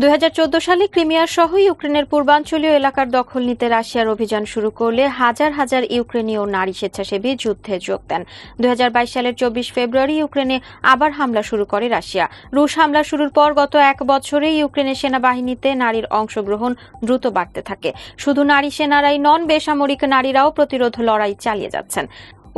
দুই হাজার চৌদ্দ সালে ক্রিমিয়ার সহ ইউক্রেনের পূর্বাঞ্চলীয় এলাকার দখল নিতে রাশিয়ার অভিযান শুরু করলে হাজার হাজার ইউক্রেনীয় নারী স্বেচ্ছাসেবী যুদ্ধে যোগ দেন। দু হাজার বাইশ সালের চব্বিশ ফেব্রুয়ারি ইউক্রেনে আবার হামলা শুরু করে রাশিয়া। রুশ হামলা শুরুর পর গত এক বছরে ইউক্রেনের সেনাবাহিনীতে নারীর অংশগ্রহণ দ্রুত বাড়তে থাকে। শুধু নারী সেনারাই নন, বেসামরিক নারীরাও প্রতিরোধ লড়াই চালিয়ে যাচ্ছেন।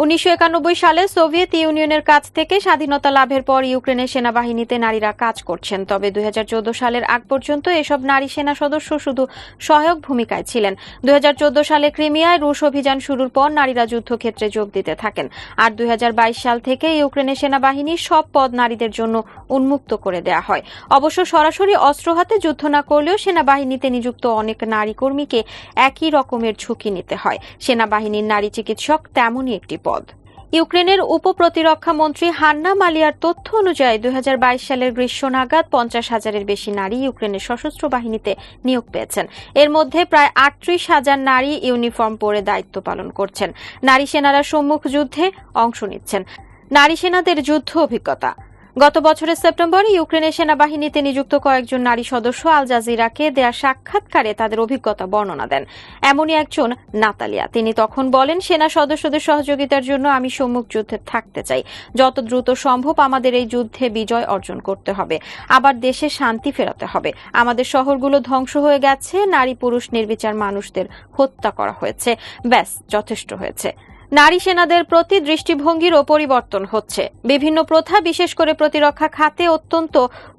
উনিশশো একানব্বই সালে সোভিয়েত ইউনিয়নের কাছ থেকে স্বাধীনতা লাভের পর ইউক্রেনের সেনাবাহিনীতে নারীরা কাজ করছেন। তবে দুই হাজার চোদ্দ সালের আগ পর্যন্ত এসব নারী সেনা সদস্য শুধু সহায়ক ভূমিকায় ছিলেন। দু হাজার চোদ্দ সালে ক্রিমিয়ায় রুশ অভিযান শুরুর পর নারীরা যুদ্ধক্ষেত্রে যোগ দিতে থাকেন। আর দুই হাজার বাইশ সাল থেকে ইউক্রেনের সেনাবাহিনীর সব পদ নারীদের জন্য উন্মুক্ত করে দেয়া হয়। অবশ্য সরাসরি অস্ত্র হাতে যুদ্ধ না করলেও সেনাবাহিনীতে নিযুক্ত অনেক নারী কর্মীকে একই রকমের ঝুঁকি নিতে হয়। সেনাবাহিনীর নারী চিকিৎসক তেমনই একটি পদ। ইউক্রেনের উপপ্রতিরক্ষা মন্ত্রী হান্না মালিয়ার তথ্য অনুযায়ী দু হাজার বাইশ সালের গ্রীষ্ম নাগাদ পঞ্চাশ হাজারের বেশি নারী ইউক্রেনের সশস্ত্র বাহিনীতে নিয়োগ পেয়েছেন। এর মধ্যে প্রায় আটত্রিশ হাজার নারী ইউনিফর্ম পরে দায়িত্ব পালন করছেন। নারী সেনারা সম্মুখ যুদ্ধে অংশ নিচ্ছেন। নারী সেনাদের যুদ্ধ অভিজ্ঞতা। গত বছরের সেপ্টেম্বরে ইউক্রেনের সেনাবাহিনীতে নিযুক্ত কয়েকজন নারী সদস্য আল জাজিরাকে দেয়া সাক্ষাৎকারে তাদের অভিজ্ঞতা বর্ণনা দেন। এমনই একজন নাতালিয়া। তিনি তখন বলেন, সেনা সদস্যদের সহযোগিতার জন্য আমি সম্মুখ যুদ্ধে থাকতে চাই। যত দ্রুত সম্ভব আমাদের এই যুদ্ধে বিজয় অর্জন করতে হবে। আবার দেশে শান্তি ফেরাতে হবে। আমাদের শহরগুলো ধ্বংস হয়ে গেছে। নারী পুরুষ, নির্বিচার মানুষদের হত্যা করা হয়েছে। ব্যাস, যথেষ্ট হয়েছে। নারী সেনাদের প্রতি দৃষ্টিভঙ্গিরও পরিবর্তন হচ্ছে। বিভিন্ন প্রথা, বিশেষ করে প্রতিরক্ষা খাতে, অত্যন্ত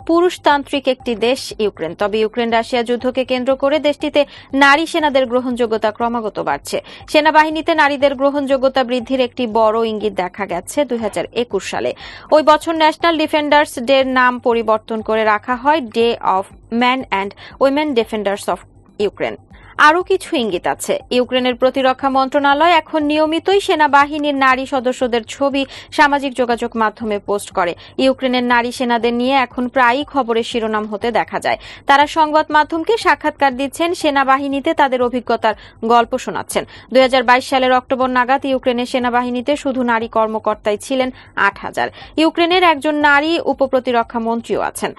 পুরুষতান্ত্রিক একটি দেশ ইউক্রেন। তবে ইউক্রেন, রাশিয়া যুদ্ধকে কেন্দ্র করে দেশটিতে নারী সেনাদের গ্রহণযোগ্যতা ক্রমাগত বাড়ছে। সেনাবাহিনীতে নারীদের গ্রহণযোগ্যতা বৃদ্ধির একটি বড় ইঙ্গিত দেখা গেছে দুই হাজার একুশ সালে। ওই বছর ন্যাশনাল ডিফেন্ডার্স ডে নাম পরিবর্তন করে রাখা হয় day of man and women defenders of Ukraine. আরও কিছু ইঙ্গিত আছে। ইউক্রেনের প্রতিরক্ষা মন্ত্রণালয় এখন নিয়মিতই সেনাবাহিনীর নারী সদস্যদের ছবি সামাজিক যোগাযোগ মাধ্যমে পোস্ট করে। ইউক্রেনের নারী সেনাদের নিয়ে এখন প্রায়ই খবরের শিরোনাম হতে দেখা যায়। তারা সংবাদ মাধ্যমকে সাক্ষাৎকার দিচ্ছেন, সেনাবাহিনীতে তাদের অভিজ্ঞতার গল্প শোনাচ্ছেন। দুই হাজার বাইশ সালের অক্টোবর নাগাদ ইউক্রেনের সেনাবাহিনীতে শুধু নারী কর্মকর্তাই ছিলেন আট হাজার। ইউক্রেনের একজন নারী উপপ্রতিরক্ষা মন্ত্রীও আছেন।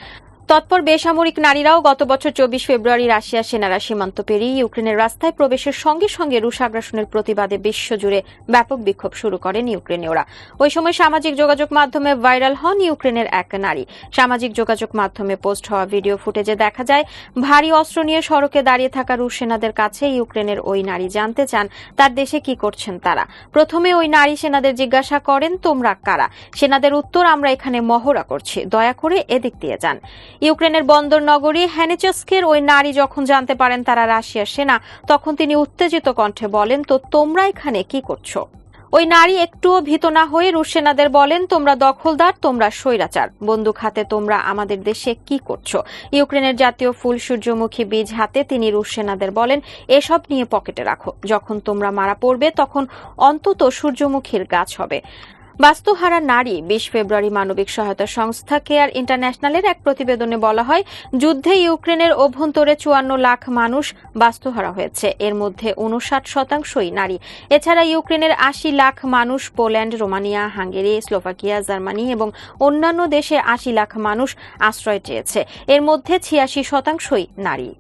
তৎপর বেসামরিক নারীরাও গত বছর চব্বিশ ফেব্রুয়ারি রাশিয়া সেনারা সীমান্ত পেরিয়ে ইউক্রেনের রাস্তায় প্রবেশের সঙ্গে সঙ্গে রুশ আগ্রাসনের প্রতিবাদে বিশ্বজুড়ে ব্যাপক বিক্ষোভ শুরু করেন ইউক্রেনীয়রা। ওই সময় সামাজিক যোগাযোগ মাধ্যমে ভাইরাল হন ইউক্রেনের এক নারী। সামাজিক যোগাযোগ মাধ্যমে পোস্ট হওয়া ভিডিও ফুটেজে দেখা যায়, ভারী অস্ত্র নিয়ে সড়কে দাঁড়িয়ে থাকা রুশ সেনাদের কাছে ইউক্রেনের ওই নারী জানতে চান, তার দেশে কি করছেন তারা। প্রথমে ওই নারী সেনাদের জিজ্ঞাসা করেন, তোমরা কারা? সেনাদের উত্তর, আমরা এখানে মহড়া করছি, দয়া করে এদিক দিয়ে যান। ইউক্রেনের বন্দর নগরী হ্যানেচস্কের ওই নারী যখন জানতে পারেন তারা রাশিয়ার সেনা, তখন তিনি উত্তেজিত কণ্ঠে বলেন, তো তোমরা এখানে কি করছ? ওই নারী একটুও ভীত না হয়ে রুশ সেনাদের বলেন, তোমরা দখলদার, তোমরা স্বৈরাচার। বন্দুক হাতে তোমরা আমাদের দেশে কি করছ? ইউক্রেনের জাতীয় ফুল সূর্যমুখী বীজ হাতে তিনি রুশ সেনাদের বলেন, এসব নিয়ে পকেটে রাখো। যখন তোমরা মারা পড়বে, তখন অন্তত সূর্যমুখীর গাছ হবে। বাস্তুহারা নারী, বিশ ফেব্রুয়ারি মানবিক সহায়তা সংস্থা কেয়ার ইন্টারন্যাশনালের এক প্রতিবেদনে বলা হয়, যুদ্ধে ইউক্রেনের অভ্যন্তরে চুয়ান্ন লাখ মানুষ বাস্তুহারা হয়েছে। এর মধ্যে উনষাট শতাংশই নারী। এছাড়া ইউক্রেনের আশি লাখ মানুষ Poland, Romania, Hungary, Slovakia, Germany এবং অন্যান্য দেশে আশি লাখ মানুষ আশ্রয় চেয়েছে। এর মধ্যে ছিয়াশি শতাংশই নারী।